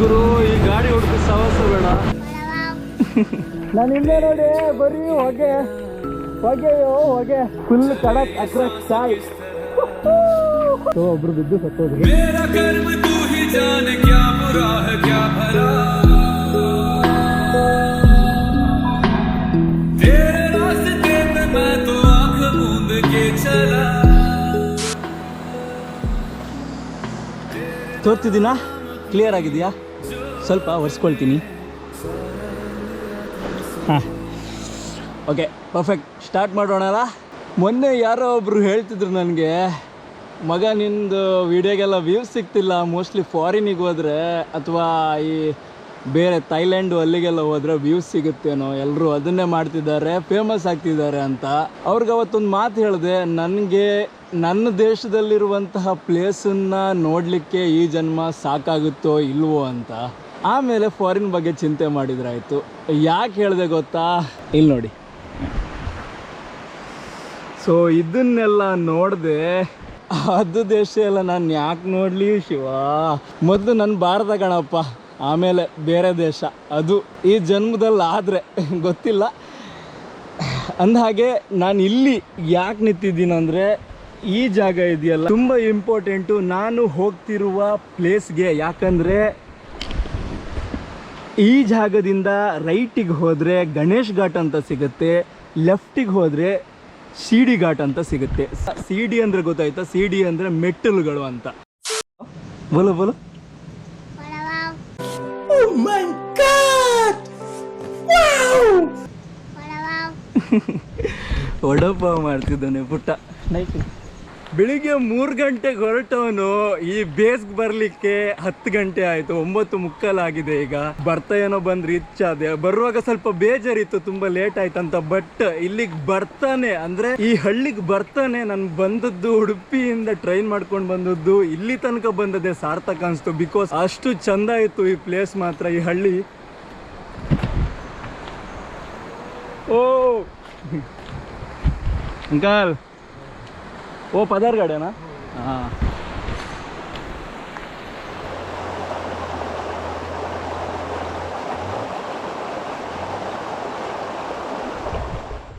ಗುರು ಈ ಗಾಡಿ ಹುಡುಕಿ ಸವಾಸ ಬೇಡ. ನಾನು ಹಿಂದೆ ನೋಡಿ ಬರೀ ಹೊಗೆ. ಹೊಗೆಯೋ ಹೊಗೆ. ಫುಲ್ ಕಡಕ್ ಅಕ್ರಕ್ ಸಾಯ್. ಒಬ್ರು ಬಿದ್ದು ಸತ್ತೋದ್ರು. ತೋರ್ತಿದ್ದೀನಾ? ಕ್ಲಿಯರ್ ಆಗಿದೆಯಾ? ಸ್ವಲ್ಪ ಒರೆಸ್ಕೊಳ್ತೀನಿ. ಹಾಂ. ಓಕೆ ಪರ್ಫೆಕ್ಟ್ ಸ್ಟಾರ್ಟ್ ಮಾಡೋಣಲ್ಲ ಮೊನ್ನೆ ಯಾರೋ ಒಬ್ಬರು ಹೇಳ್ತಿದ್ರು ನನಗೆ, ಮಗ ನಿಂದು ವಿಡಿಯೋಗೆಲ್ಲ ವ್ಯೂಸ್ ಸಿಗ್ತಿಲ್ಲ ಮೋಸ್ಟ್ಲಿ ಫಾರಿನಿಗೆ ಹೋದರೆ, ಅಥವಾ ಈ ಬೇರೆ ಥೈಲ್ಯಾಂಡು ಅಲ್ಲಿಗೆಲ್ಲ ಹೋದರೆ ವ್ಯೂಸ್ ಸಿಗುತ್ತೇನೋ ಎಲ್ಲರೂ ಅದನ್ನೇ ಮಾಡ್ತಿದ್ದಾರೆ ಫೇಮಸ್ ಆಗ್ತಿದ್ದಾರೆ ಅಂತ. ಅವ್ರಿಗೆ ಅವತ್ತೊಂದು ಮಾತು ಹೇಳಿದೆ, ನನಗೆ ನನ್ನ ದೇಶದಲ್ಲಿರುವಂತಹ ಪ್ಲೇಸನ್ನು ನೋಡಲಿಕ್ಕೆ ಈ ಜನ್ಮ ಸಾಕಾಗುತ್ತೋ ಇಲ್ವೋ ಅಂತ ಆಮೇಲೆ ಫಾರಿನ್ ಬಗ್ಗೆ ಚಿಂತೆ ಮಾಡಿದ್ರಾಯಿತು. ಯಾಕೆ ಹೇಳಿದೆ ಗೊತ್ತಾ? ಇಲ್ಲಿ ನೋಡಿ. ಸೊ ಇದನ್ನೆಲ್ಲ ನೋಡಿದೆ, ಅದು ದೇಶ ಎಲ್ಲ ನಾನು ಯಾಕೆ ನೋಡಲಿ ಶಿವ? ಮೊದಲು ನನ್ನ ಭಾರತ ಕಣಪ್ಪ, ಆಮೇಲೆ ಬೇರೆ ದೇಶ, ಅದು ಈ ಜನ್ಮದಲ್ಲಿ ಆದರೆ ಗೊತ್ತಿಲ್ಲ. ಅಂದಹಾಗೆ ನಾನು ಇಲ್ಲಿ ಯಾಕೆ ನಿಂತಿದ್ದೀನಿ ಅಂದರೆ ಈ ಜಾಗ ಇದೆಯಲ್ಲ? ತುಂಬ ಇಂಪಾರ್ಟೆಂಟು ನಾನು ಹೋಗ್ತಿರುವ ಪ್ಲೇಸ್ಗೆ ಯಾಕಂದರೆ ಈ ಜಾಗದಿಂದ ರೈಟಿಗೆ ಹೋದರೆ ಗಣೇಶ್ ಘಾಟ್ ಅಂತ ಸಿಗುತ್ತೆ ಲೆಫ್ಟಿಗೆ ಹೋದರೆ ಸಿಡಿ ಘಾಟ್ ಅಂತ ಸಿಗುತ್ತೆ. ಸಿ ಡಿ ಅಂದರೆ ಗೊತ್ತಾಯ್ತಾ? ಸಿ ಡಿ ಅಂದರೆ ಮೆಟ್ಟಲುಗಳು ಅಂತ. ಬೋಲು ಬೋಲು. ಒಡಪ್ಪ ಮಾಡ್ತಿದ್ದಾನೆ ಪುಟ್ಟ. ನೈಟ್ ಬೆಳಿಗ್ಗೆ ಮೂರು ಗಂಟೆಗೆ ಹೊರಟವನು ಈ ಬೇಸ್ಗೆ ಬರಲಿಕ್ಕೆ ಹತ್ತು ಗಂಟೆ ಆಯಿತು, ಒಂಬತ್ತು ಮುಕ್ಕಾಲಾಗಿದೆ ಈಗ. ಬರ್ತಾ ಏನೋ ಬಂದು ರೀಚ್ ಬರುವಾಗ ಸ್ವಲ್ಪ ಬೇಜಾರಿತ್ತು, ತುಂಬ ಲೇಟ್ ಆಯ್ತಂತ, ಬಟ್ ಇಲ್ಲಿಗೆ ಬರ್ತಾನೆ. ಅಂದರೆ ಈ ಹಳ್ಳಿಗೆ ಬರ್ತಾನೆ, ನಾನು ಬಂದದ್ದು ಉಡುಪಿಯಿಂದ ಟ್ರೈನ್ ಮಾಡ್ಕೊಂಡು ಬಂದದ್ದು, ಇಲ್ಲಿ ತನಕ ಬಂದದೆ ಸಾರ್ಥಕ ಅನಿಸ್ತು. ಬಿಕಾಸ್ ಅಷ್ಟು ಚಂದ ಇತ್ತು ಈ ಪ್ಲೇಸ್ ಮಾತ್ರ, ಈ ಹಳ್ಳಿ. ಓ! ಅಂಕಲ್! ಓ ಪದಾರ್ ಗಾಡಿನಾ? ಹಾಂ.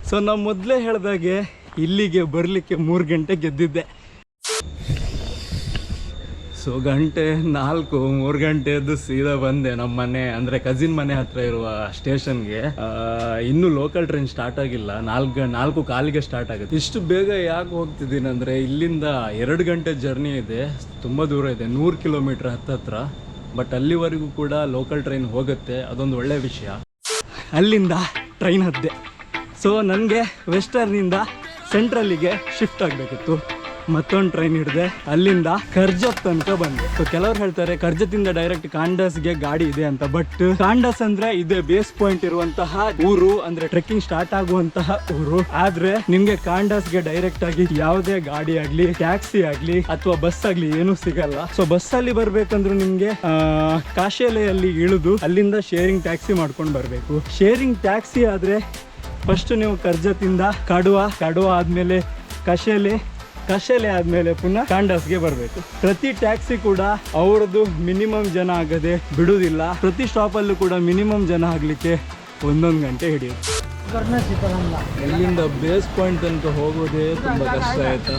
ಸೊ ನಾವು ಮೊದಲೇ ಹೇಳಿದಾಗೆ ಇಲ್ಲಿಗೆ ಬರಲಿಕ್ಕೆ ಮೂರು ಗಂಟೆ ಗೆದ್ದಿದ್ದೆ. ಸೊ ಗಂಟೆ ನಾಲ್ಕು, ಮೂರು ಗಂಟೆ ಎದ್ದು ಸೀದಾ ಬಂದೆ ನಮ್ಮ ಮನೆ, ಅಂದರೆ ಕಸಿನ್ ಮನೆ ಹತ್ರ ಇರುವ ಸ್ಟೇಷನ್ಗೆ ಇನ್ನೂ ಲೋಕಲ್ ಟ್ರೈನ್ ಸ್ಟಾರ್ಟ್ ಆಗಿಲ್ಲ. ನಾಲ್ಕು ನಾಲ್ಕು ಕಾಲಿಗೆ ಸ್ಟಾರ್ಟ್ ಆಗುತ್ತೆ. ಇಷ್ಟು ಬೇಗ ಯಾಕೆ ಹೋಗ್ತಿದ್ದೀನಿ ಅಂದರೆ ಇಲ್ಲಿಂದ ಎರಡು ಗಂಟೆ ಜರ್ನಿ ಇದೆ. ತುಂಬ ದೂರ ಇದೆ, ನೂರು ಕಿಲೋಮೀಟ್ರ್ ಹತ್ತತ್ರ. ಬಟ್ ಅಲ್ಲಿವರೆಗೂ ಕೂಡ ಲೋಕಲ್ ಟ್ರೈನ್ ಹೋಗುತ್ತೆ. ಅದೊಂದು ಒಳ್ಳೆಯ ವಿಷಯ. ಅಲ್ಲಿಂದ ಟ್ರೈನ್ ಹತ್ತಿದೆ ಸೊ ನನಗೆ ವೆಸ್ಟರ್ನಿಂದ ಸೆಂಟ್ರಲ್ಲಿಗೆ ಶಿಫ್ಟ್ ಆಗಬೇಕಿತ್ತು. ಮತ್ತೊಂದು ಟ್ರೈನ್ ಹಿಡಿದೆ ಅಲ್ಲಿಂದ ಕರ್ಜತ್ ತನಕ ಬಂದೆ. ಸೊ ಕೆಲವ್ರು ಹೇಳ್ತಾರೆ, ಕರ್ಜತ್ತಿಂದ ಡೈರೆಕ್ಟ್ ಕಾಂಡಸ್ಗೆ ಗಾಡಿ ಇದೆ ಅಂತ. ಬಟ್ ಕಾಂಡಸ್ ಅಂದ್ರೆ ಇದೆ ಬೇಸ್ ಪಾಯಿಂಟ್ ಇರುವಂತಹ ಊರು, ಅಂದ್ರೆ ಟ್ರೆಕ್ಕಿಂಗ್ ಸ್ಟಾರ್ಟ್ ಆಗುವಂತಹ ಊರು. ಆದ್ರೆ ನಿಮ್ಗೆ ಕಾಂಡಸ್ಗೆ ಡೈರೆಕ್ಟ್ ಆಗಿ ಯಾವುದೇ ಗಾಡಿ ಆಗ್ಲಿ ಟ್ಯಾಕ್ಸಿ ಆಗ್ಲಿ, ಅಥವಾ ಬಸ್ ಆಗ್ಲಿ ಏನು ಸಿಗಲ್ಲ. ಸೊ ಬಸ್ ಅಲ್ಲಿ ಬರ್ಬೇಕಂದ್ರೂ ನಿಮ್ಗೆ ಕಾಶೆಲೆಯಲ್ಲಿ ಇಳಿದು ಅಲ್ಲಿಂದ ಶೇರಿಂಗ್ ಟ್ಯಾಕ್ಸಿ ಮಾಡ್ಕೊಂಡು ಬರಬೇಕು. ಶೇರಿಂಗ್ ಟ್ಯಾಕ್ಸಿ ಆದ್ರೆ ಫಸ್ಟ್ ನೀವು ಕರ್ಜತಿಂದ ಕಡುವ ಕಡುವ ಆದ್ಮೇಲೆ ಕಶೆಲೆ ಕಶೆಲೆ ಆದಮೇಲೆ ಪುನಃ ಕಾಂಡಸ್ಗೆ ಬರಬೇಕು. ಪ್ರತಿ ಟ್ಯಾಕ್ಸಿ ಕೂಡ ಅವ್ರದ್ದು ಮಿನಿಮಮ್ ಜನ ಆಗದೆ ಬಿಡುವುದಿಲ್ಲ. ಪ್ರತಿ ಸ್ಟಾಪಲ್ಲೂ ಕೂಡ ಮಿನಿಮಮ್ ಜನ ಆಗಲಿಕ್ಕೆ ಒಂದೊಂದು ಗಂಟೆ ಹಿಡಿಯುತ್ತೆ. ಇಲ್ಲಿಂದ ಬೇಸ್ ಪಾಯಿಂಟ್ ತನಕ ಹೋಗೋದೇ ತುಂಬ ಕಷ್ಟ ಆಯ್ತು?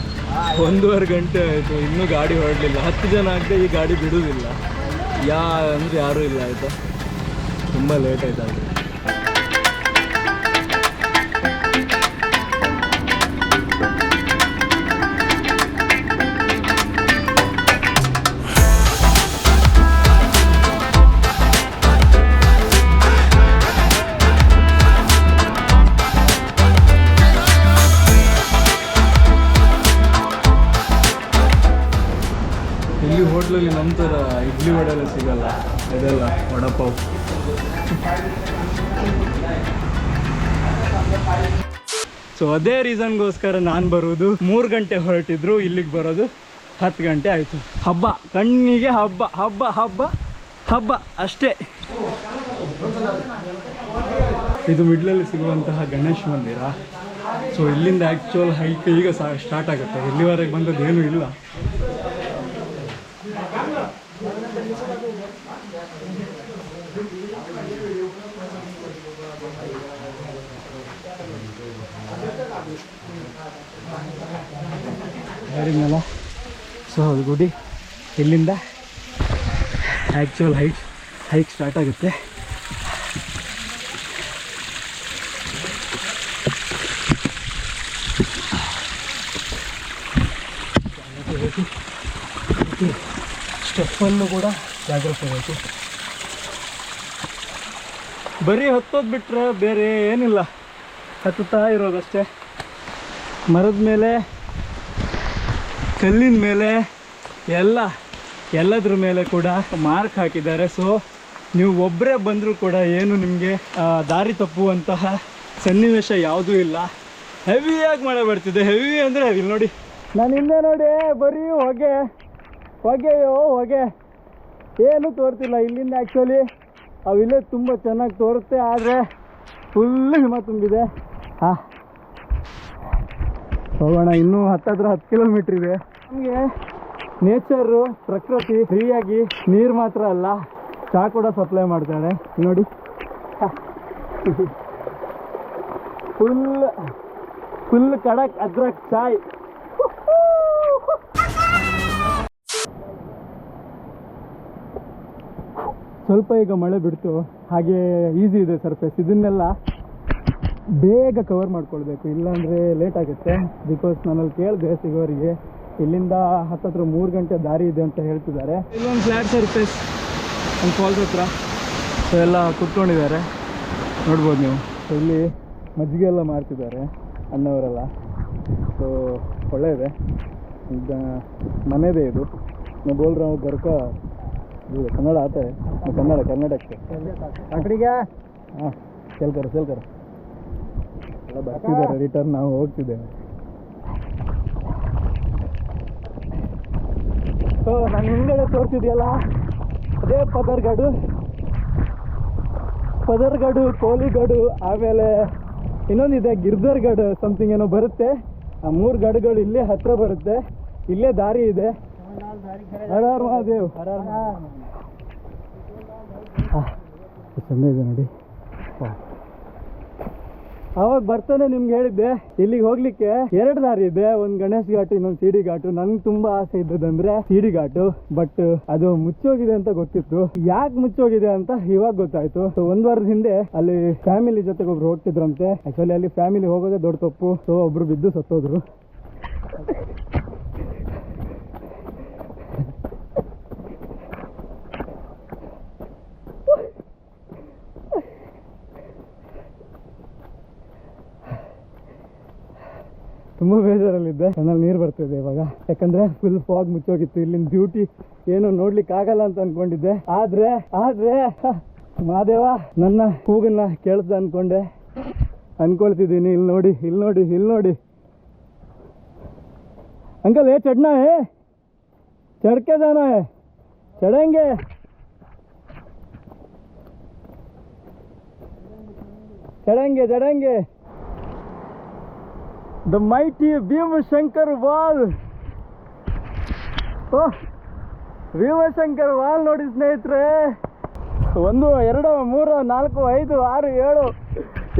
ಒಂದೂವರೆ ಗಂಟೆ ಆಯಿತು, ಇನ್ನೂ ಗಾಡಿ ಹೊರಡಲಿಲ್ಲ. ಹತ್ತು ಜನ ಆಗದೆ ಈ ಗಾಡಿ ಬಿಡುವುದಿಲ್ಲ. ಯಾ ಅಂದರೆ ಯಾರೂ ಇಲ್ಲ ಆಯ್ತಾ? ತುಂಬ ಲೇಟ್ ಆಯ್ತು ಹೋಟ್ಲಲ್ಲಿ ನಮ್ಮ ಥರ ಇಡ್ಲಿ ವಡೆ ಎಲ್ಲ ಸಿಗಲ್ಲ. ಇದೆಲ್ಲ ವಡಪಾವ್. ಸೊ ಅದೇ ರೀಸನ್ಗೋಸ್ಕರ ನಾನು ಬರೋದು. ಮೂರು ಗಂಟೆ ಹೊರಟಿದ್ರು, ಇಲ್ಲಿಗೆ ಬರೋದು ಹತ್ತು ಗಂಟೆ ಆಯಿತು. ಹಬ್ಬ, ಕಣ್ಣಿಗೆ ಹಬ್ಬ ಹಬ್ಬ ಹಬ್ಬ ಹಬ್ಬ, ಅಷ್ಟೇ. ಇದು ಮಿಡ್ಲಲ್ಲಿ ಸಿಗುವಂತಹ ಗಣೇಶ ಮಂದಿರ. ಸೊ ಇಲ್ಲಿಂದ ಆ್ಯಕ್ಚುಯಲ್ ಹೈಕ್ ಈಗ ಸ್ಟಾರ್ಟ್ ಆಗುತ್ತೆ. ಇಲ್ಲಿವರೆಗೆ ಬಂದದ್ದು ಏನೂ ಇಲ್ಲ. ಹೇಳಿದ್ನಲ್ಲ ಸೊ ಅದು ಗುಡಿ. ಇಲ್ಲಿಂದ ಆ್ಯಕ್ಚುಯಲ್ ಹೈಟ್ ಹೈಕ್ ಸ್ಟಾರ್ಟ್ ಆಗುತ್ತೆ. ಸ್ಟೆಪ್ಪಲ್ಲೂ ಕೂಡ ಜಾಗ್ರತೆ ಬೇಕು. ಬರೀ ಹತ್ತೋದು ಬಿಟ್ಟರೆ ಬೇರೆ ಏನಿಲ್ಲ. ಹತ್ತುತ್ತಾ ಇರೋದಷ್ಟೇ. ಮರದ ಮೇಲೆ ಕಲ್ಲಿನ ಮೇಲೆ ಎಲ್ಲ, ಎಲ್ಲದ್ರ ಮೇಲೆ ಕೂಡ ಮಾರ್ಕ್ ಹಾಕಿದ್ದಾರೆ. ಸೊ ನೀವು ಒಬ್ಬರೇ ಬಂದರೂ ಕೂಡ ಏನು ನಿಮಗೆ ದಾರಿ ತಪ್ಪುವಂತಹ ಸನ್ನಿವೇಶ ಯಾವುದೂ ಇಲ್ಲ. ಹೆವಿಯಾಗಿ ಮಳೆ ಬರ್ತಿದೆ. ಹೆವಿ ಅಂದರೆ ಹೆವಿ ನೋಡಿ. ನಾನು ಹಿಂದೆ ನೋಡಿ. ಬರೀ ಹೊಗೆ. ಹೊಗೆಯೋ ಹೊಗೆ. ಏನು ತೋರ್ತಿಲ್ಲ ಇಲ್ಲಿಂದ ಆ್ಯಕ್ಚುಲಿ ಆ ವಿಲೇಜ್ ತುಂಬ ಚೆನ್ನಾಗಿ ತೋರುತ್ತೆ. ಆದರೆ ಫುಲ್ ಹಿಮ ತುಂಬಿದೆ. ಹಾಂ. ಹೋಗೋಣ. ಇನ್ನೂ ಹತ್ತತ್ರ ಹತ್ತು ಕಿಲೋಮೀಟ್ರ್ ಇದೆ. ನಮಗೆ ನೇಚರು ಪ್ರಕೃತಿ, ಫ್ರೀಯಾಗಿ ನೀರು ಮಾತ್ರ ಅಲ್ಲ ಚಹಾ ಕೂಡ ಸಪ್ಲೈ ಮಾಡ್ತಾಳೆ ನೋಡಿ. ಫುಲ್ ಫುಲ್ ಕಡಕ್ ಅದ್ರಕ್ ಚಾಯ್ ಸ್ವಲ್ಪ ಈಗ ಮಳೆ ಬಿಡ್ತು. ಹಾಗೆ ಈಸಿ ಇದೆ ಸರ್ಫೇಸ್ ಇದನ್ನೆಲ್ಲ ಬೇಗ ಕವರ್ ಮಾಡ್ಕೊಳ್ಬೇಕು. ಇಲ್ಲಾಂದರೆ ಲೇಟ್ ಆಗುತ್ತೆ. ಬಿಕಾಸ್ ನಾನಲ್ಲಿ ಕೇಳಿದೆ ಸಿಗೋರಿಗೆ. ಇಲ್ಲಿಂದ ಹತ್ತತ್ರ ಮೂರು ಗಂಟೆ ದಾರಿ ಇದೆ ಅಂತ ಹೇಳ್ತಿದ್ದಾರೆ. ಇಲ್ಲೊಂದು ಫ್ಲಾಟ್ ಸರ್ಫೇಸ್ ಒಂದು ಫಾಲ್ಸ್ ಹತ್ರ. ಸೊ ಎಲ್ಲ ಕುತ್ಕೊಂಡಿದ್ದಾರೆ. ನೋಡ್ಬೋದು ನೀವು. ಸೊ ಇಲ್ಲಿ ಮಜ್ಜಿಗೆ ಎಲ್ಲ ಮಾಡ್ತಿದ್ದಾರೆ ಅಣ್ಣವರೆಲ್ಲ. ಸೊ ಒಳ್ಳೆಯದೆ ಈಗ ಮನೆಯದೇ ಇದು. ನಾವು ಬೋಲ್ರಾವ್ ಬರ್ಕ ಕನ್ನಡ ಆತ. ಕನ್ನಡ ಕರ್ನಾಟಕಕ್ಕೆ. ಕಟ್ಟಡಿಗೆ ಹಾಂ ಸೆಲ್ಕರ ಸೆಲ್ಕರ ಎಲ್ಲ ಬರ್ತಿದ್ದಾರೆ ರಿಟರ್ನ್ ನಾವು ಹೋಗ್ತಿದ್ದೇವೆ. ಸೊ ನಾನು ಹಿಂದ್ಗಡೆ ತೋರಿಸಿದೆಯಲ್ಲ? ಅದೇ ಪದರ್ಗಡು. ಪದರ್ಗಡು ಕೋಲಿಗಡು ಆಮೇಲೆ ಇನ್ನೊಂದಿದೆ ಗಿರ್ಧರ್ಗಡು ಸಮಥಿಂಗ್ ಏನೋ ಬರುತ್ತೆ. ಆ ಮೂರು ಗಡುಗಳು ಇಲ್ಲೇ ಹತ್ರ ಬರುತ್ತೆ. ಇಲ್ಲೇ ದಾರಿ ಇದೆ. ಹರಾರ್ ಹರ ಮಹಾದೇವ್. ಹರಾರ್ ಎಷ್ಟ್ ಇದೆ ನೋಡಿ. ಅವಾಗ ಬರ್ತಾನೆ ನಿಮ್ಗೆ ಹೇಳಿದ್ದೆ, ಇಲ್ಲಿಗೆ ಹೋಗ್ಲಿಕ್ಕೆ ಎರಡು ದಾರಿ ಇದೆ. ಒಂದ್ ಗಣೇಶ್ ಘಾಟ್, ಇನ್ನೊಂದು ಸಿಡಿ ಘಾಟು. ನಂಗೆ ತುಂಬಾ ಆಸೆ ಇದ್ದದಂದ್ರೆ ಸಿಡಿ ಘಾಟು. ಬಟ್ ಅದು ಮುಚ್ಚೋಗಿದೆ ಅಂತ ಗೊತ್ತಿತ್ತು. ಯಾಕೆ ಮುಚ್ಚೋಗಿದೆ ಅಂತ ಇವಾಗ ಗೊತ್ತಾಯ್ತು. ಸೊ ಒಂದ್ ವಾರದ ಹಿಂದೆ ಅಲ್ಲಿ ಫ್ಯಾಮಿಲಿ ಜೊತೆಗೆ ಒಬ್ರು ಹೋಗ್ತಿದ್ರಂತೆ. ಆಕ್ಚುಲಿ ಅಲ್ಲಿ ಫ್ಯಾಮಿಲಿ ಹೋಗೋದೇ ದೊಡ್ಡ ತಪ್ಪು. ಸೊ ಒಬ್ರು ಬಿದ್ದು ಸತ್ತೋದ್ರು. ತುಂಬಾ ಬೇಜಾರಲ್ಲಿದ್ದೆ. ಕಣ್ಣಲ್ಲಿ ನೀರು ಬರ್ತಿದೆ ಇವಾಗ. ಯಾಕಂದ್ರೆ ಫುಲ್ ಫಾಗ್ ಮುಚ್ಚೋಗಿತ್ತು. ಇಲ್ಲಿನ ಡ್ಯೂಟಿ ಏನು ನೋಡ್ಲಿಕ್ಕೆ ಆಗಲ್ಲ ಅಂತ ಅನ್ಕೊಂಡಿದ್ದೆ. ಆದ್ರೆ ಆದ್ರೆ ಮಹಾದೇವ, ನನ್ನ ಕೂಗನ್ನ ಕೇಳ್ದ ಅನ್ಕೊಂಡೆ. ಅನ್ಕೊಳ್ತಿದ್ದೀನಿ. ಇಲ್ಲಿ ನೋಡಿ ಇಲ್ಲಿ ನೋಡಿ ಇಲ್ಲಿ ನೋಡಿ. ಅಂಕಲ್, ಏ, ಚಡ್ನಾ, ಏ? ಚಡ್ಕೆದಾನ ಚಡಂಗೆ ಚಡಂಗೆ ಚಡಂಗೆ the mighty Bhimashankar wall oh Bhimashankar wall ನೋಡಿ ಸ್ನೇಹಿತರೆ. ಒಂದು, ಎರಡು, ಮೂರು, ನಾಲ್ಕು, ಐದು, ಆರು, ಏಳು.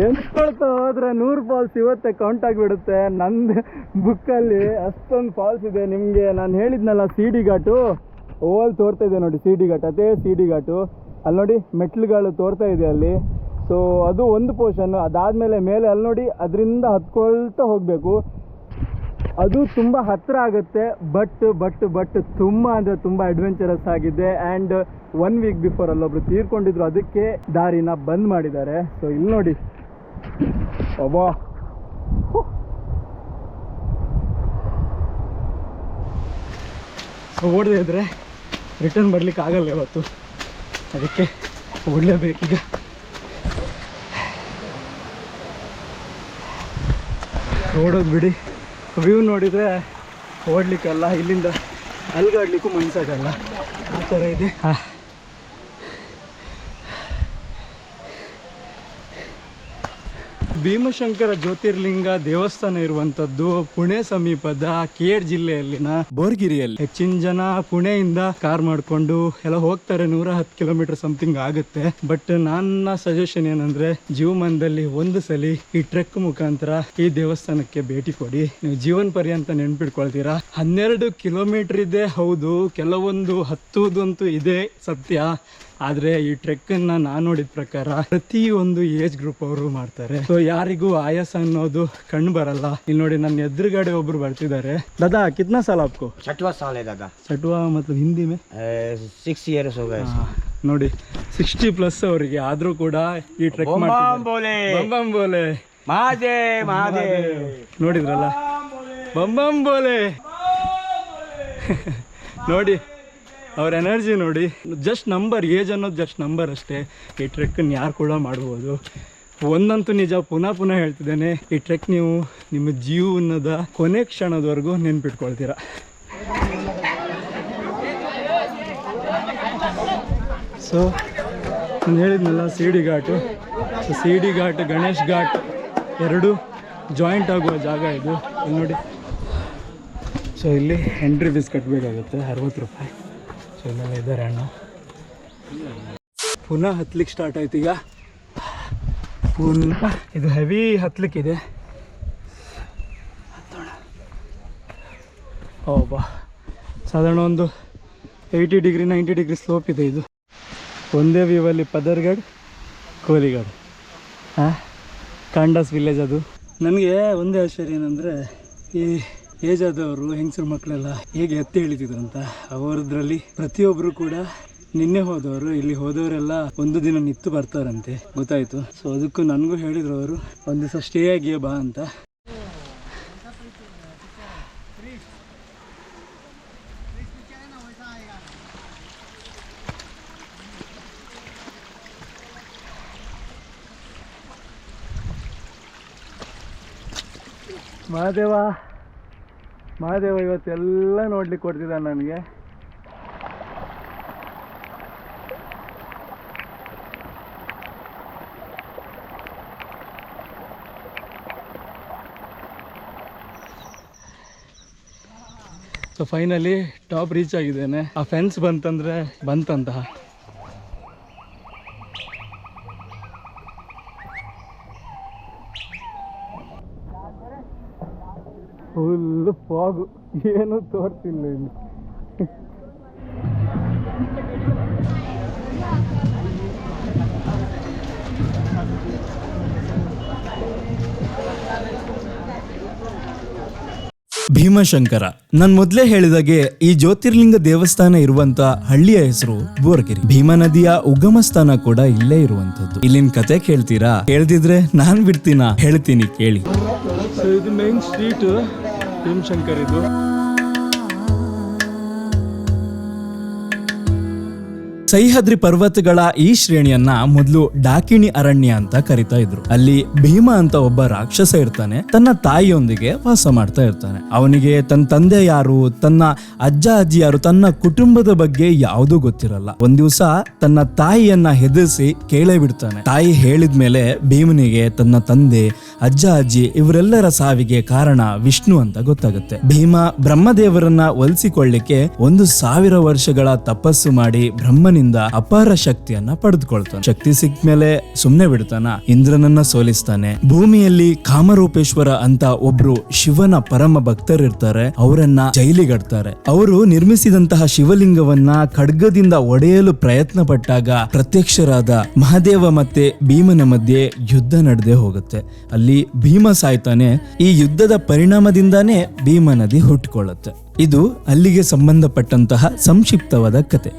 ಎನ್ಸ್ಕೊಳ್ತಾ ಹೋದರೆ ನೂರು ಫಾಲ್ಸ್ ಇವತ್ತೇ ಕೌಂಟ್ ಆಗಿಬಿಡುತ್ತೆ. ನಂದು ಬುಕ್ಕಲ್ಲಿ ಅಷ್ಟೊಂದು ಫಾಲ್ಸ್ ಇದೆ. ನಿಮಗೆ ನಾನು ಹೇಳಿದ್ನಲ್ಲ ಸಿಡಿ ಘಾಟು? ಓಲ್ ತೋರ್ತಾ ಇದೆ ನೋಡಿ ಸಿಡಿ ಘಾಟ್. ಅದೇ ಸಿಡಿ ಘಾಟು. ಅಲ್ಲಿ ನೋಡಿ, ಮೆಟ್ಲುಗಳು ತೋರ್ತಾ ಇದೆ ಅಲ್ಲಿ. ಸೊ ಅದು ಒಂದು ಪೋರ್ಷನ್ ಅದಾದಮೇಲೆ ಮೇಲೆ ಅಲ್ಲಿ ನೋಡಿ, ಅದರಿಂದ ಹತ್ಕೊಳ್ತಾ ಹೋಗಬೇಕು. ಅದು ತುಂಬ ಹತ್ತಿರ ಆಗುತ್ತೆ. ಬಟ್ ಬಟ್ ಬಟ್ ತುಂಬ ಅಂದರೆ ತುಂಬ ಅಡ್ವೆಂಚರಸ್ ಆಗಿದೆ. ಆ್ಯಂಡ್ ಒನ್ ವೀಕ್ ಬಿಫೋರ್ ಅಲ್ಲೊಬ್ರು ತೀರ್ಕೊಂಡಿದ್ರು, ಅದಕ್ಕೆ ದಾರಿನ ಬಂದ್ ಮಾಡಿದ್ದಾರೆ. ಸೊ ಇಲ್ಲಿ ನೋಡಿ. ಒಬ್ಬ ಓಡದೇ ಇದ್ರೆ ರಿಟರ್ನ್ ಬರ್ಲಿಕ್ಕೆ ಆಗಲ್ಲ ಇವತ್ತು. ಅದಕ್ಕೆ ಓಡಲೇಬೇಕೀಗ ಓಡೋದು ಬಿಡಿ. ವ್ಯೂ ನೋಡಿದರೆ ಓಡಲಿಕ್ಕೆಲ್ಲ ಇಲ್ಲಿಂದ ಅಲ್ಗಾಡ್ಲಿಕ್ಕೂ ಮನ್ಸಾಗಲ್ಲ. ಆ ಥರ ಇದೆ. ಭೀಮಶಂಕರ ಜ್ಯೋತಿರ್ಲಿಂಗ ದೇವಸ್ಥಾನ ಇರುವಂತದ್ದು ಪುಣೆ ಸಮೀಪದ ಕೇರ್ ಜಿಲ್ಲೆಯಲ್ಲಿನ ಬೋರ್ಗಿರಿಯಲ್ಲಿ. ಹೆಚ್ಚಿನ ಜನ ಪುಣೆಯಿಂದ ಕಾರ್ ಮಾಡ್ಕೊಂಡು ಎಲ್ಲ ಹೋಗ್ತಾರೆ ನೂರ ಹತ್ತು ಕಿಲೋಮೀಟರ್ ಸಮಥಿಂಗ್ ಆಗುತ್ತೆ. ಬಟ್ ನನ್ನ ಸಜೆಷನ್ ಏನಂದ್ರೆ ಜೀವಮಾನದಲ್ಲಿ ಒಂದು ಸಲಿ ಈ ಟ್ರೆಕ್ ಮುಖಾಂತರ ಈ ದೇವಸ್ಥಾನಕ್ಕೆ ಭೇಟಿ ಕೊಡಿ. ನೀವು ಜೀವನ್ ಪರ್ಯಂತ ನೆನ್ಪಿಟ್ಕೊಳ್ತೀರಾ? ಹನ್ನೆರಡು ಕಿಲೋಮೀಟರ್ ಇದೆ ಹೌದು. ಕೆಲವೊಂದು ಹತ್ತುದಂತೂ ಇದೆ ಸತ್ಯ. ಆದ್ರೆ ಈ ಟ್ರೆಕ್ಕನ್ನು ನಾನು ನೋಡಿದ ಪ್ರಕಾರ ಪ್ರತಿ ಒಂದು ಏಜ್ ಗ್ರೂಪ್ ಅವರು ಮಾಡ್ತಾರೆ. ಸೊ ಯಾರಿಗೂ ಆಯಾಸ ಅನ್ನೋದು ಕಣ್ಣು ಬರಲ್ಲ. ಇಲ್ಲಿ ನೋಡಿ ನನ್ನ ಎದುರುಗಡೆ ಒಬ್ರು ಬರ್ತಿದ್ದಾರೆ ದಾದಾ ಕಿತ್ನಾ ಸಾಲ ಆಪ್ಕೋ? ಸಟ್ವಾ ಸಾಲ ದಾದಾ. ಮತ್ತು ಹಿಂದಿ ಮೇ? ಸಿಕ್ಸ್ ಇಯರ್ಸ್ ಹೋಗ ನೋಡಿ ಸಿಕ್ಸ್ಟಿ ಪ್ಲಸ್ ಅವರಿಗೆ ಆದ್ರೂ ಕೂಡ ಈ ಟ್ರೆಕ್ ಬಂಬಂಬೋಲೆ. ಮಾದೇ ನೋಡಿದ್ರಲ್ಲ? ಬಂಬಂಬೋಲೆ. ನೋಡಿ ಅವ್ರ ಎನರ್ಜಿ ನೋಡಿ ಜಸ್ಟ್ ನಂಬರ್ ಏಜ್ ಅನ್ನೋದು ಜಸ್ಟ್ ನಂಬರ್ ಅಷ್ಟೇ. ಈ ಟ್ರೆಕ್ಕನ್ನು ಯಾರು ಕೂಡ ಮಾಡ್ಬೋದು. ಒಂದಂತೂ ನಿಜ, ಪುನಃ ಪುನಃ ಹೇಳ್ತಿದ್ದೇನೆ, ಈ ಟ್ರೆಕ್ ನೀವು ನಿಮ್ಮ ಜೀವನದ ಕೊನೆ ಕ್ಷಣದವರೆಗೂ ನೆನ್ಪಿಟ್ಕೊಳ್ತೀರ. ಸೊ ನಾನು ಹೇಳಿದ್ನಲ್ಲ C D ghat. So C D ghat, Ganesh ghat, ಎರಡು ಜಾಯಿಂಟ್ ಆಗುವ ಜಾಗ ಇದು. ನೋಡಿ. ಸೊ ಇಲ್ಲಿ ಎಂಟ್ರಿ ಫೀಸ್ ಕಟ್ಟಬೇಕಾಗುತ್ತೆ ಅರವತ್ತು ರೂಪಾಯಿ. ಇಲ್ಲೆಲ್ಲ ಇದ್ದಾರೆ ಅಣ್ಣ. ಪುನಃ ಹತ್ಲಿಕ್ಕೆ ಸ್ಟಾರ್ಟ್ ಆಯ್ತು ಈಗ. ಪುನಃ ಇದು ಹೆವಿ ಹತ್ಲಿಕ್ಕಿದೆ ಓಬಾ ಸಾಧಾರಣ ಒಂದು eighty degree ninety degree slope ಇದೆ ಇದು. ಒಂದೇ ವ್ಯೂವಲ್ಲಿ ಪದರ್ಗಡ್ ಕೋಲಿಗಡ್. ಹಾಂ ಕಾಂಡಾಸ್ ವಿಲೇಜ್ ಅದು. ನನಗೆ ಒಂದೇ ಆಶ್ಚರ್ಯ ಏನಂದರೆ ಈ ಏಜ್ ಆದವರು ಹೆಂಗಸರು ಮಕ್ಕಳೆಲ್ಲ ಹೇಗೆ ಎತ್ತಿ ಎಳಿತಿದ್ರು ಅಂತ ಅವರದ್ರಲ್ಲಿ ಪ್ರತಿಯೊಬ್ಬರು ಕೂಡ ನಿನ್ನೆ ಹೋದವರು, ಇಲ್ಲಿ ಹೋದವರೆಲ್ಲ ಒಂದು ದಿನ ನಿತ್ತು ಬರ್ತಾರಂತೆ, ಗೊತ್ತಾಯಿತು. ಸೊ ಅದಕ್ಕೂ ನನಗೂ ಹೇಳಿದ್ರು ಅವರು, ಒಂದು ದಿವಸ ಸ್ಟೇ ಆಗಿಯೇ ಬಾ ಅಂತ. ಮಹಾದೇವ. ಮಹಾದೇವ ಇವತ್ತೆಲ್ಲ ನೋಡ್ಲಿಕ್ಕೆ ಕೊಡ್ತಿದ್ದಾನೆ ನನಗೆ. ಸೊ ಫೈನಲಿ ಟಾಪ್ ರೀಚ್ ಆಗಿದ್ದೇನೆ. ಆ ಫೆನ್ಸ್ ಬಂತಂದ್ರೆ ಬಂತಂತ ಫುಲ್ ಫಾಗು ಏನು ತೋರ್ತಿಲ್ಲ ಇಲ್ಲಿ ಭೀಮಶಂಕರ. ನಾನ್ ಮೊದ್ಲೇ ಹೇಳಿದಾಗೆ ಈ ಜ್ಯೋತಿರ್ಲಿಂಗ ದೇವಸ್ಥಾನ ಇರುವಂತ ಹಳ್ಳಿಯ ಹೆಸರು ಬೋರ್ಗಿರಿ ಭೀಮಾ ನದಿಯ ಉಗಮ ಸ್ಥಾನ ಕೂಡ ಇಲ್ಲೇ ಇರುವಂತದ್ದು ಇಲ್ಲಿನ ಕತೆ ಕೇಳ್ತೀರಾ? ಕೇಳ್ದಿದ್ರೆ ನಾನ್ ಬಿಡ್ತೀನಾ? ಹೇಳ್ತೀನಿ ಕೇಳಿ. ಇದು ಮೇನ್ ಸ್ಟ್ರೀಟ್ ಭೀಮಶಂಕರ್ ಇದು ಸಹ್ಯಾದ್ರಿ ಪರ್ವತಗಳ ಈ ಶ್ರೇಣಿಯನ್ನ ಮೊದಲು ಡಾಕಿಣಿ ಅರಣ್ಯ ಅಂತ ಕರಿತಾ ಇದ್ರು. ಅಲ್ಲಿ ಭೀಮ ಅಂತ ಒಬ್ಬ ರಾಕ್ಷಸ ಇರ್ತಾನೆ, ತನ್ನ ತಾಯಿಯೊಂದಿಗೆ ವಾಸ ಮಾಡ್ತಾ ಇರ್ತಾನೆ. ಅವನಿಗೆ ತನ್ನ ತಂದೆ ಯಾರು, ತನ್ನ ಅಜ್ಜ ಅಜ್ಜಿ ಯಾರು, ತನ್ನ ಕುಟುಂಬದ ಬಗ್ಗೆ ಯಾವುದೂ ಗೊತ್ತಿರಲ್ಲ. ಒಂದ್ ದಿವಸ ತನ್ನ ತಾಯಿಯನ್ನ ಹೆದರಿಸಿ ಕೇಳೇ ಬಿಡ್ತಾನೆ. ತಾಯಿ ಹೇಳಿದ್ಮೇಲೆ ಭೀಮನಿಗೆ ತನ್ನ ತಂದೆ, ಅಜ್ಜ ಅಜ್ಜಿ ಇವರೆಲ್ಲರ ಸಾವಿಗೆ ಕಾರಣ ವಿಷ್ಣು ಅಂತ ಗೊತ್ತಾಗುತ್ತೆ. ಭೀಮ ಬ್ರಹ್ಮದೇವರನ್ನ ಒಲಿಸಿಕೊಳ್ಳಿಕ್ಕೆ ಒಂದು ಸಾವಿರ ವರ್ಷಗಳ ತಪಸ್ಸು ಮಾಡಿ ಬ್ರಹ್ಮನಿಂದ ಅಪಾರ ಶಕ್ತಿಯನ್ನ ಪಡೆದುಕೊಳ್ತಾನೆ. ಶಕ್ತಿ ಸಿಕ್ಮೇಲೆ ಸುಮ್ನೆ ಬಿಡ್ತಾನ, ಇಂದ್ರನನ್ನ ಸೋಲಿಸ್ತಾನೆ. ಭೂಮಿಯಲ್ಲಿ ಕಾಮರೂಪೇಶ್ವರ ಅಂತ ಒಬ್ರು ಶಿವನ ಪರಮ ಭಕ್ತರಿರ್ತಾರೆ, ಅವರನ್ನ ಜೈಲಿಗಡ್ತಾರೆ ಅವರು ನಿರ್ಮಿಸಿದಂತಹ ಶಿವಲಿಂಗವನ್ನ ಖಡ್ಗದಿಂದ ಒಡೆಯಲು ಪ್ರಯತ್ನ ಪಟ್ಟಾಗ ಪ್ರತ್ಯಕ್ಷರಾದ ಮಹಾದೇವ ಮತ್ತೆ ಭೀಮನ ಮಧ್ಯೆ ಯುದ್ಧ ನಡೆದೆ ಹೋಗುತ್ತೆ. ಅಲ್ಲಿ ಭೀಮ ಸಾಯ್ತಾನೆ, ಈ ಯುದ್ಧದ ಪರಿಣಾಮದಿಂದಾನೇ ಭೀಮ ನದಿ ಹುಟ್ಟಿಕೊಳ್ಳುತ್ತೆ. ಇದು ಅಲ್ಲಿಗೆ ಸಂಬಂಧಪಟ್ಟಂತಹ ಸಂಕ್ಷಿಪ್ತವಾದ ಕತೆ.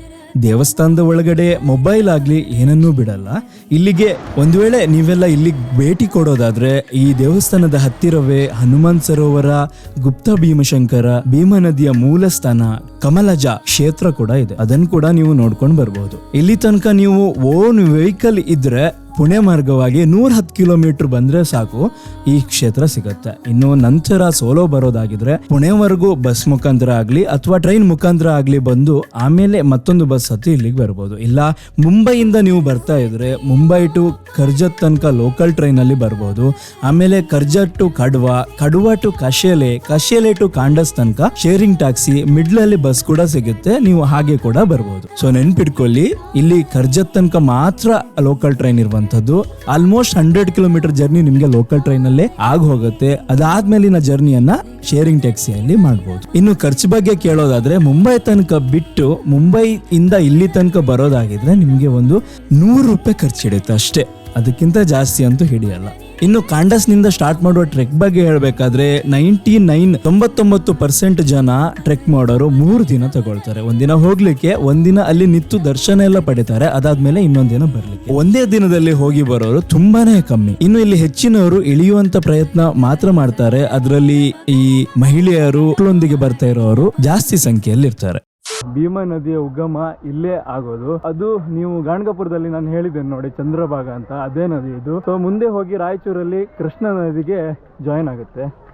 ದೇವಸ್ಥಾನದ ಒಳಗಡೆ ಮೊಬೈಲ್ ಆಗಲಿ ಏನನ್ನೂ ಬಿಡಲ್ಲ. ಇಲ್ಲಿಗೆ ಒಂದು ವೇಳೆ ನೀವೆಲ್ಲ ಇಲ್ಲಿಗೆ ಭೇಟಿ ಕೊಡೋದಾದ್ರೆ ಈ ದೇವಸ್ಥಾನದ ಹತ್ತಿರವೇ ಹನುಮಾನ್ ಸರೋವರ, ಗುಪ್ತ ಭೀಮಶಂಕರ, ಭೀಮ ನದಿಯ ಮೂಲ ಸ್ಥಾನ ಕಮಲಜ ಕ್ಷೇತ್ರ ಕೂಡ ಇದೆ. ಅದನ್ನು ಕೂಡ ನೀವು ನೋಡ್ಕೊಂಡು ಬರಬಹುದು ಇಲ್ಲಿ ತನಕ ನೀವು ಓನ್ ವೆಹಿಕಲ್ ಇದ್ರೆ ಪುಣೆ ಮಾರ್ಗವಾಗಿ ನೂರ ಹತ್ತು ಕಿಲೋಮೀಟರ್ ಬಂದ್ರೆ ಸಾಕು, ಈ ಕ್ಷೇತ್ರ ಸಿಗುತ್ತೆ. ಇನ್ನು ನಂತರ ಸೋಲೋ ಬರೋದಾಗಿದ್ರೆ ಪುಣೆವರೆಗೂ ಬಸ್ ಮುಖಾಂತರ ಆಗ್ಲಿ ಅಥವಾ ಟ್ರೈನ್ ಮುಖಾಂತರ ಆಗ್ಲಿ ಬಂದು ಆಮೇಲೆ ಮತ್ತೊಂದು ಬಸ್ ಹತ್ತಿ ಇಲ್ಲಿಗೆ ಬರ್ಬೋದು. ಇಲ್ಲ, ಮುಂಬೈಯಿಂದ ನೀವು ಬರ್ತಾ ಇದ್ರೆ ಮುಂಬೈ ಟು ಕರ್ಜತ್ ತನಕ ಲೋಕಲ್ ಟ್ರೈನ್ ಅಲ್ಲಿ ಬರ್ಬೋದು. ಆಮೇಲೆ Karjat to Kadwa Kadwa to Kashele Kashele to Kandas ತನಕ ಶೇರಿಂಗ್ ಟ್ಯಾಕ್ಸಿ ಮಿಡ್ಲ್ ಅಲ್ಲಿ ಬಸ್ ಕೂಡ ಸಿಗುತ್ತೆ, ನೀವು ಹಾಗೆ ಕೂಡ ಬರ್ಬೋದು. ಸೊ ನೆನ್ಪಿಟ್ಕೊಳ್ಳಿ, ಇಲ್ಲಿ ಕರ್ಜತ್ ತನಕ ಮಾತ್ರ ಲೋಕಲ್ ಟ್ರೈನ್ ಇರುವಂತದ್ದು. ಆಲ್ಮೋಸ್ಟ್ ಹಂಡ್ರೆಡ್ ಕಿಲೋಮೀಟರ್ ಜರ್ನಿ ನಿಮ್ಗೆ ಲೋಕಲ್ ಟ್ರೈನ್ ಅಲ್ಲೇ ಆಗ ಹೋಗುತ್ತೆ ಅದಾದ್ಮೇಲಿನ ಜರ್ನಿಯನ್ನ ಶೇರಿಂಗ್ ಟ್ಯಾಕ್ಸಿಯಲ್ಲಿ ಮಾಡಬಹುದು ಇನ್ನು ಖರ್ಚು ಬಗ್ಗೆ ಕೇಳೋದಾದ್ರೆ ಮುಂಬೈ ತನಕ ಬಿಟ್ಟು ಮುಂಬೈ ಇಂದ ಇಲ್ಲಿ ತನಕ ಬರೋದಾಗಿದ್ರೆ ನಿಮ್ಗೆ ಒಂದು ನೂರು ರೂಪಾಯಿ ಖರ್ಚು ಹಿಡಿಯುತ್ತೆ ಅಷ್ಟೇ. ಅದಕ್ಕಿಂತ ಜಾಸ್ತಿ ಅಂತೂ ಹಿಡಿಯಲ್ಲ. ಇನ್ನು ಕಾಂಡಸ್ನಿಂದ ಸ್ಟಾರ್ಟ್ ಮಾಡುವ ಟ್ರೆಕ್ ಬಗ್ಗೆ ಹೇಳಬೇಕಾದ್ರೆ ನೈಂಟಿ ನೈನ್, ತೊಂಬತ್ತೊಂಬತ್ತು ಪರ್ಸೆಂಟ್ ಜನ ಟ್ರೆಕ್ ಮಾಡೋರು ಮೂರು ದಿನ ತಗೊಳ್ತಾರೆ. ಒಂದಿನ ಹೋಗ್ಲಿಕ್ಕೆ ಒಂದಿನ ಅಲ್ಲಿ ನಿಂತು ದರ್ಶನ ಎಲ್ಲ ಪಡಿತಾರೆ. ಅದಾದ್ಮೇಲೆ ಇನ್ನೊಂದಿನ ದಿನ ಬರ್ಲಿಕ್ಕೆ. ಒಂದೇ ದಿನದಲ್ಲಿ ಹೋಗಿ ಬರೋರು ತುಂಬಾನೇ ಕಮ್ಮಿ. ಇನ್ನು ಇಲ್ಲಿ ಹೆಚ್ಚಿನವರು ಇಳಿಯುವಂತ ಪ್ರಯತ್ನ ಮಾತ್ರ ಮಾಡ್ತಾರೆ. ಅದರಲ್ಲಿ ಈ ಮಹಿಳೆಯರು, ಮಕ್ಕಳೊಂದಿಗೆ ಬರ್ತಾ ಇರೋರು ಜಾಸ್ತಿ ಸಂಖ್ಯೆಯಲ್ಲಿ ಇರ್ತಾರೆ ಭೀಮಾ ನದಿಯ ಉಗಮ ಇಲ್ಲೇ ಆಗೋದು. ಅದು ನೀವು ಗಾಣಗಾಪುರದಲ್ಲಿ ನಾನು ಹೇಳಿದ್ದೇನೆ ನೋಡಿ, ಚಂದ್ರಭಾಗ ಅಂತ. ಅದೇ ನದಿ ಇದು. ಸೊ ಮುಂದೆ ಹೋಗಿ ರಾಯಚೂರಲ್ಲಿ ಕೃಷ್ಣ ನದಿಗೆ ಜಾಯಿನ್ ಆಗುತ್ತೆ.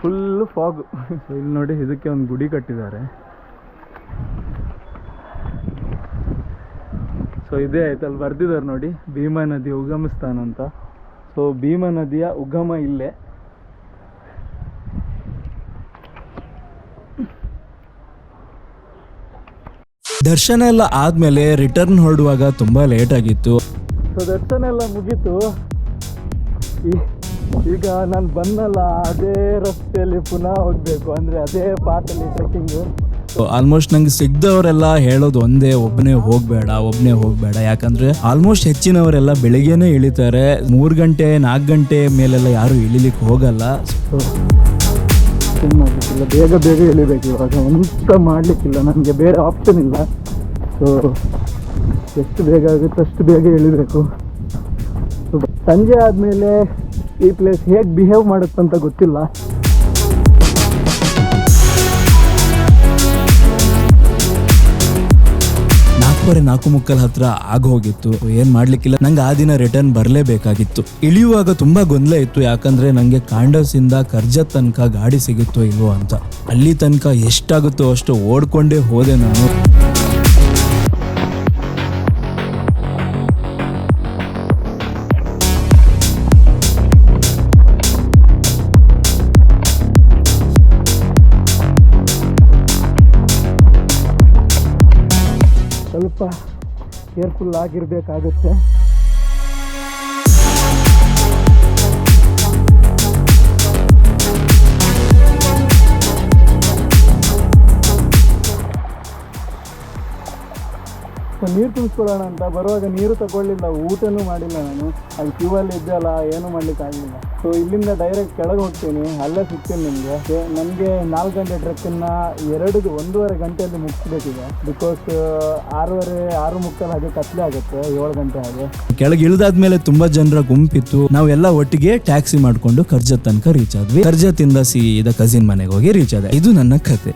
ಫುಲ್ಲು ಫಾಗ್ ಇಲ್ಲಿ ನೋಡಿ ಇದಕ್ಕೆ ಒಂದು ಗುಡಿ ಕಟ್ಟಿದ್ದಾರೆ. ಸೊ ಇದೇ ಆಯ್ತು. ಅಲ್ಲಿ ಬರ್ದಿದ್ದಾರೆ ನೋಡಿ, ಭೀಮಾ ನದಿ ಉಗಮ ಸ್ಥಾನ ಅಂತ. ಸೊ ಭೀಮಾ ನದಿಯ ಉಗಮ ಇಲ್ಲೇ. ದರ್ಶನ ಎಲ್ಲ ಆದ್ಮೇಲೆ ರಿಟರ್ನ್ ಹೊರಡುವಾಗ ತುಂಬಾ ಲೇಟ್ ಆಗಿತ್ತು. ಸೊ ದರ್ಶನ ಎಲ್ಲ ಮುಗೀತು. ಈಗ ನಾನು ಬಂದಲ್ಲ ಅದೇ ರಸ್ತೆಯಲ್ಲಿ ಪುನಃ ಹೋಗ್ಬೇಕು. ಅಂದ್ರೆ ಅದೇ ಪಾತಲ್ಲಿ ಟ್ರೆಕ್ಕಿಂಗ್ ಆಲ್ಮೋಸ್ಟ್ ನಂಗೆ ಸಿಗ್ದವರೆಲ್ಲ ಹೇಳೋದು ಒಂದೇ ಒಬ್ಬನೇ ಹೋಗ್ಬೇಡ ಒಬ್ಬನೇ ಹೋಗ್ಬೇಡ. ಯಾಕಂದ್ರೆ ಆಲ್ಮೋಸ್ಟ್ ಹೆಚ್ಚಿನವರೆಲ್ಲ ಬೆಳಿಗ್ಗೆನೆ ಇಳಿತಾರೆ. ಮೂರು ಗಂಟೆ ನಾಲ್ಕು ಗಂಟೆ ಮೇಲೆಲ್ಲ ಯಾರು ಇಳಿಲಿಕ್ಕೆ ಹೋಗಲ್ಲ. ಏನು ಮಾಡಲಿಕ್ಕಿಲ್ಲ ಬೇಗ ಬೇಗ ಎಳಿಬೇಕು ಇವಾಗ. ಎಂತ ಮಾಡಲಿಕ್ಕಿಲ್ಲ. ನನಗೆ ಬೇರೆ ಆಪ್ಷನ್ ಇಲ್ಲ. ಸೊ ಎಷ್ಟು ಬೇಗ ಆಗುತ್ತೆ ಅಷ್ಟು ಬೇಗ ಎಳಿಬೇಕು. ಸೊ ಸಂಜೆ ಆದಮೇಲೆ ಈ ಪ್ಲೇಸ್ ಹೇಗೆ ಬಿಹೇವ್ ಮಾಡುತ್ತಂತ ಗೊತ್ತಿಲ್ಲ. ನಾಲ್ಕೂವರೆ ನಾಲ್ಕು ಮುಕ್ಕಲ್ ಹತ್ರ ಆಗೋಗಿತ್ತು ಏನ್ ಮಾಡ್ಲಿಕ್ಕಿಲ್ಲ. ನಂಗೆ ಆ ದಿನ ರಿಟರ್ನ್ ಬರಲೇಬೇಕಾಗಿತ್ತು. ಇಳಿಯುವಾಗ ತುಂಬಾ ಗೊಂದಲ ಇತ್ತು. ಯಾಕಂದ್ರೆ ನಂಗೆ ಕಾಂಡಸ್ ಇಂದ ಕರ್ಜ ತನಕ ಗಾಡಿ ಸಿಗುತ್ತೋ ಇಲ್ವೋ ಅಂತ. ಅಲ್ಲಿ ತನಕ ಎಷ್ಟಾಗುತ್ತೋ ಅಷ್ಟು ಓಡ್ಕೊಂಡೇ ಹೋದೆ ನಾನು. ಕೇರ್ಫುಲ್ ಆಗಿರಬೇಕಾಗುತ್ತೆ. ನೀರು ತುಂಬಿಸ್ಕೊಳ್ಳೋಣ ಅಂತ. ಬರುವಾಗ ನೀರು ತಗೊಳ್ಳಿಲ್ಲ, ಊಟನೂ ಮಾಡಿಲ್ಲ ನಾನು. ಅಲ್ಲಿ ಕ್ಯೂವಲ್ಲಿ ಇದ್ದಲ್ಲ ಏನೂ ಮಾಡ್ಲಿಕ್ಕೆ ಆಗಲಿಲ್ಲ. ಸೊ ಇಲ್ಲಿಂದ ಡೈರೆಕ್ಟ್ ಕೆಳಗೆ ಹೋಗ್ತೀನಿ, ಅಲ್ಲೇ ಸಿಗ್ತೀನಿ ನಿಮಗೆ. ನಮಗೆ ನಾಲ್ಕು ಗಂಟೆ ಟ್ರೆಕ್ಕನ್ನು ಎರಡು ಒಂದೂವರೆ ಗಂಟೆಯಲ್ಲಿ ಮುಗಿಸ್ಬೇಕಿದೆ. ಬಿಕಾಸ್ ಆರೂವರೆ, ಆರು ಮುಕ್ಕಲ್ ಹಾಗೆ ಕತ್ಲೆ ಆಗುತ್ತೆ, ಏಳು ಗಂಟೆ ಹಾಗೆ. ಕೆಳಗೆ ಇಳಿದಾದ್ಮೇಲೆ ತುಂಬಾ ಜನರ ಗುಂಪಿತ್ತು. ನಾವೆಲ್ಲ ಒಟ್ಟಿಗೆ ಟ್ಯಾಕ್ಸಿ ಮಾಡ್ಕೊಂಡು ಕರ್ಜತ್ ತನಕ ರೀಚ್ ಆದ್ವಿ. ಕರ್ಜತ್ ಇಂದ ಇದ ಕಸಿನ್ ಮನೆಗೆ ಹೋಗಿ ರೀಚ್ ಆದ. ಇದು ನನ್ನ ಕತೆ.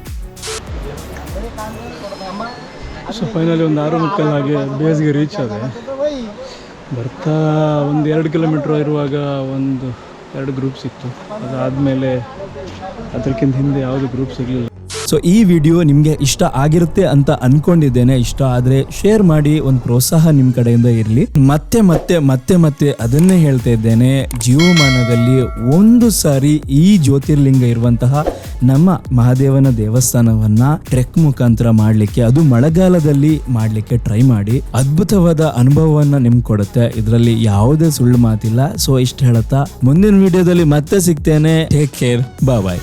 ಸೊ ಫೈನಲಿ ಒಂದು ಆರು ಮುಕ್ಕಲ್ ಹಾಗೆ ಬೇಸ್ಗೆ ರೀಚ್ ಆದೆ. ಬರ್ತಾ ಒಂದು ಎರಡು ಕಿಲೋಮೀಟ್ರ್ ಇರುವಾಗ ಒಂದು ಎರಡು ಗ್ರೂಪ್ ಸಿಕ್ತು. ಅದಾದಮೇಲೆ ಅದಕ್ಕಿಂತ ಹಿಂದೆ ಯಾವುದು ಗ್ರೂಪ್ ಸಿಗಲಿಲ್ಲ. ಸೊ ಈ ವಿಡಿಯೋ ನಿಮಗೆ ಇಷ್ಟ ಆಗಿರುತ್ತೆ ಅಂತ ಅನ್ಕೊಂಡಿದ್ದೇನೆ. ಇಷ್ಟ ಆದ್ರೆ ಶೇರ್ ಮಾಡಿ, ಒಂದು ಪ್ರೋತ್ಸಾಹ ನಿಮ್ ಕಡೆಯಿಂದ ಇರಲಿ. ಮತ್ತೆ ಮತ್ತೆ ಮತ್ತೆ ಮತ್ತೆ ಅದನ್ನೇ ಹೇಳ್ತಾ ಇದ್ದೇನೆ. ಜೀವಮಾನದಲ್ಲಿ ಒಂದು ಸಾರಿ ಈ ಜ್ಯೋತಿರ್ಲಿಂಗ ಇರುವಂತಹ ನಮ್ಮ ಮಹಾದೇವನ ದೇವಸ್ಥಾನವನ್ನ ಟ್ರೆಕ್ ಮುಖಾಂತರ ಮಾಡ್ಲಿಕ್ಕೆ, ಅದು ಮಳೆಗಾಲದಲ್ಲಿ ಮಾಡ್ಲಿಕ್ಕೆ ಟ್ರೈ ಮಾಡಿ, ಅದ್ಭುತವಾದ ಅನುಭವವನ್ನ ನಿಮ್ಗೆ ಕೊಡುತ್ತೆ. ಇದರಲ್ಲಿ ಯಾವುದೇ ಸುಳ್ಳು ಮಾತಿಲ್ಲ. ಸೊ ಇಷ್ಟ ಹೇಳುತ್ತಾ, ಮುಂದಿನ ವಿಡಿಯೋದಲ್ಲಿ ಮತ್ತೆ ಸಿಗ್ತೇನೆ. Take care bye